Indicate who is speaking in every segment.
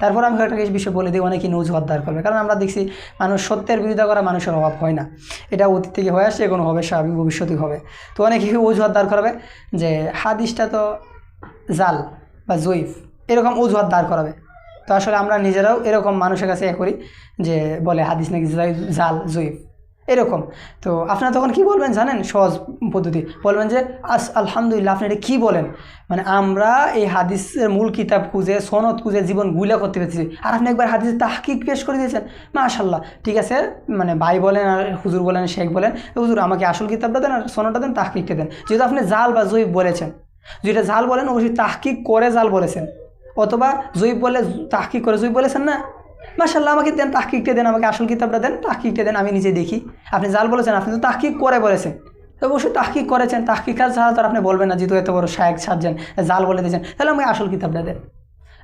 Speaker 1: তারপর আমি একটা কিছু বিষয় বলে দিই, অনেকেই নিউজ হদ্দার করবে। কারণ আমরা দেখছি মানুষ সত্যের বিরোধিতা করা মানুষের অভাব হয় না। এটা অতীত থেকে হয়ে আসছে, এখনও হবে, স্বাভাবিক ভবিষ্যতেই হবে। তো অনেকেই অজুহাত দাঁড় করাবে যে, হাদিসটা তো জাল বা জৈফ এরকম অজুহাত দাঁড় করাবে। তো আসলে আমরা নিজেরাও এরকম মানুষের কাছে এ করি যে, বলে হাদিস নাকি জাল, জয়ীফ। এরকম। তো আপনারা তখন কি বলবেন জানেন? সহজ পদ্ধতি। বলবেন যে, আস, আলহামদুলিল্লাহ, আপনি এটা কী বলেন? মানে আমরা এই হাদিসের মূল কিতাব খুঁজে, সনদ খুঁজে, জীবনগুলা করতে পেরেছি। আর আপনি একবার হাদিস তাহকিক পেশ করে দিয়েছেন। মাশাল্লাহ ঠিক আছে? মানে ভাই বলেন আর হুজুর বলেন, শেখ বলেন হুজুর, আমাকে আসল কিতাবটা দেন আর সনদটা দেন, তাহকিকটা দেন। যেহেতু আপনি জাল বা জয়ীব বলেছেন। যেটা জাল বলেন, অবশ্যই তাহকিক করে জাল বলেছেন। অথবা জয়ীব বলে তাহকিক করে জয়ীব বলেছেন না? মাশাল্লাহ আমাকে দেন, তাহকিকটা দেন, আমাকে আসল কিতাবটা দেন, তাহকিকটা দেন, আমি নিজে দেখি। আপনি জাল বলেছেন, আপনি তো তাহকিক করে বলেছেন। তো অবশ্যই তাহকিক করেছেন, তাহকিক ছাড়া তো আপনি বলবেন না যেহেতু এত বড় শায়েক সার্জেন জাল বলে দিয়েছেন। তাহলে আমাকে আসল কিতাবটা দেন।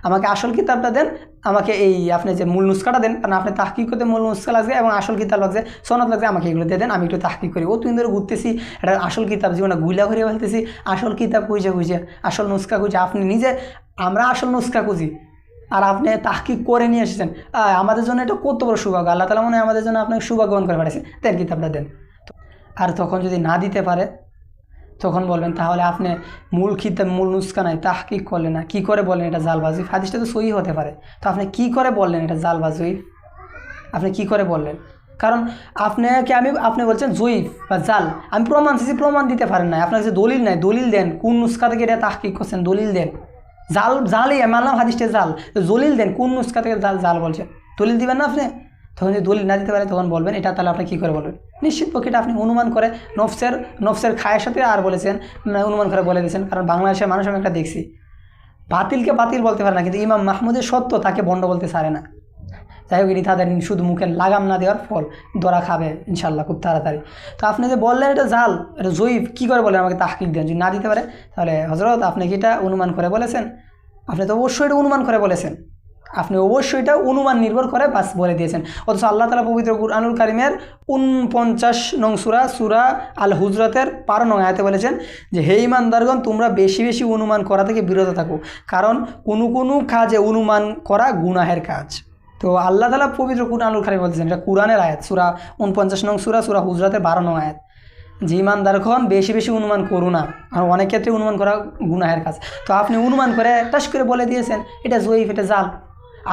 Speaker 1: আমাকে আসল কিতাবটা দেন, আমাকে এই আপনি যে মূল নুস্কাটা দেন কারণ আপনি তাহকিক করতে মূল নুস্কা লাগছে এবং আসল কিতাব লাগছে, সনদ লাগছে, আমাকে এগুলো দিয়ে দেন, আমি একটু তাহকিক করি। ও তুই ধরে ঘুরতেছি, এটা আসল কিতাব জীবনে গুইলা ঘুরিয়ে ফেলতেছি, আসল কিতাব খুঁজে খুঁজে, আসল নুস্কা খুঁজে, আপনি নিজে, আমরা আসল নুস্খা খুঁজি। আর আপনি তাহকিক করে নিয়ে এসেছেন। আমাদের জন্য এটা কত বড় সৌভাগ্য। আল্লাহ তালা মনে হয় আমাদের জন্য আপনাকে সৌভাগ্যবান করে পাঠিয়েছে। দেন কিতাবটা দেন। আর তখন যদি না দিতে পারে, তখন বলবেন, তাহলে আপনি মূল খিতাব, মূল নুস্কা নাই, তাহকিক করলেন না। কী করে বললেন এটা জালবাজি হাদিসটা তো সই হতে পারে। তো আপনি কি করে বললেন এটা জালবাজি আপনি কি করে বললেন? কারণ আপনাকে আমি, আপনি বলছেন জয়ীফ বা জাল। আমি প্রমাণ চাইছি প্রমাণ দিতে পারেন না আপনার কাছে দলিল নাই। দলিল দেন। কোন নুস্খা থেকে এটা তাহকিক করছেন? দলিল দেন। জাল, জালই মানলাম হাদিসটা জাল। জলিল দেন, কোন নুস্কা থেকে জাল জাল বলছে? দলিল দিবেন না আপনি? তখন যদি দলিল না দিতে পারে, তখন বলবেন, এটা তাহলে আপনি কী করে বলবেন? নিশ্চিত পক্ষে এটা আপনি অনুমান করে নফসের নফসের খায়ের সাথে আর বলেছেন অনুমান করে বলে দিয়েছেন, কারণ বাংলাদেশের মানুষ আমি একটা দেখছি। বাতিলকে বাতিল বলতে পারে না, কিন্তু ইমাম মাহমুদের সত্য তাকে বন্ড বলতে সারে না। যাই হোক এটি তাদের শুধু মুখে লাগাম না দেওয়ার ফল দরা খাবে ইনশাল্লাহ খুব তাড়াতাড়ি। তো আপনি যে বললেন এটা জাল, এটা জয়ীফ, কী করে বলেন আমাকে তাহকিক দেন? যদি না দিতে পারে, তাহলে হজরত আপনি কি এটা অনুমান করে বলেছেন? আপনি তো অবশ্যই এটা অনুমান করে বলেছেন। আপনি অবশ্যই এটা অনুমান নির্ভর করে বাস বলে দিয়েছেন। অথচ আল্লাহ তালা পবিত্র কুরআনুল কারিমের উনপঞ্চাশ নং সুরা সুরা আল হুজরতের পার নং আয়াতে বলেছেন যে, হে ইমানদারগণ তোমরা বেশি বেশি অনুমান করা থেকে বিরত থাকো। কারণ কোনো কোনো কাজে অনুমান করা গুনাহের কাজ। তো আল্লাহ তালা পবিত্র কুরআনুল কারিম বলছেন? এটা কুরআনের আয়াত, সুরা উনপঞ্চাশ নং সুরা সুরা হুজরতের বারো নং আয়াত। যে ইমানদারগণ বেশি বেশি অনুমান করু না, আর অনেক ক্ষেত্রে অনুমান করা গুনাহের কাজ। তো আপনি অনুমান করে টাস করে বলে দিয়েছেন, এটা জয়ীফ, এটা জাল।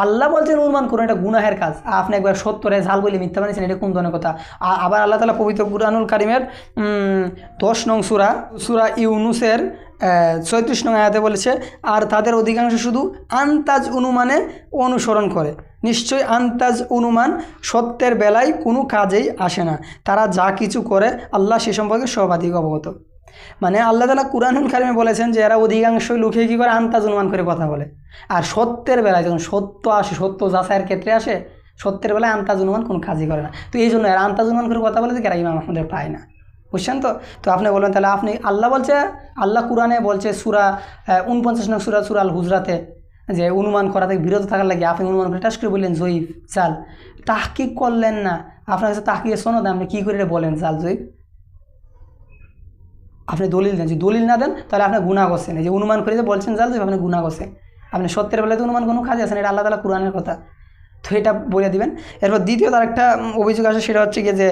Speaker 1: আল্লাহ বলছেন অনুমান করুন, এটা গুনাহের কাজ। আপনি একবার সত্তরে ঝাল বলে মিথ্যা বানিয়েছেন, এটা কোন ধরনের কথা? আবার আল্লাহ তালা পবিত্র কুরআনুল কারিমের দশ নং সুরা সুরা ইউনুসের ছয়ত্রিশ নং আয়াতে বলেছে, আর তাদের অধিকাংশ শুধু আন্তাজ অনুমানে অনুসরণ করে। নিশ্চয়ই আন্তাজ অনুমান সত্যের বেলায় কোনো কাজেই আসে না। তারা যা কিছু করে আল্লাহ সে সম্পর্কে সর্বাধিক অবগত। মানে আল্লাহ তালা কুরআনুল কারিমে বলেছেন যে এরা অধিকাংশ লোকে কী করে আন্তাজ অনুমান করে কথা বলে। আর সত্যের বেলায় যখন সত্য আসে, সত্য যাচাইয়ের ক্ষেত্রে আসে, সত্যের বেলায় আন্তাজ অনুমান কোনো কাজই করে না। তো এই জন্য এরা আন্তাজ অনুমান করে কথা বলে যে এরা ইমাম আহমদের পায় না। বুঝছেন তো? তো আপনি বলবেন তাহলে আপনি, আল্লাহ বলছে, আল্লাহ কুরআনে বলছে সুরা উনপঞ্চাশ নং সুরা সুরা আল হুজরাতে যে অনুমান করা থেকে বিরত থাকার লাগে। আপনি অনুমান করে টাস করে বললেন, জয়ীফ জাল তাহকিক করলেন না। আপনার কাছে তাহকিকে শোনো আপনি কী করে বলেন জাল জয়ীফ? আপনি দলিল দেন, যদি দলিল না দেন, তাহলে আপনি গুণা করছেন। এই যে অনুমান করে যে বলছেন জাল যে আপনি গুণা করছেন। আপনি সত্যের বেলায় তো অনুমান কোনো কাজে আছে না এটা আল্লাহ তালা কোরআনের কথা। তো এটা বলে দিবেন। এরপর দ্বিতীয় তার একটা অভিযোগ আসে, সেটা হচ্ছে গিয়ে যে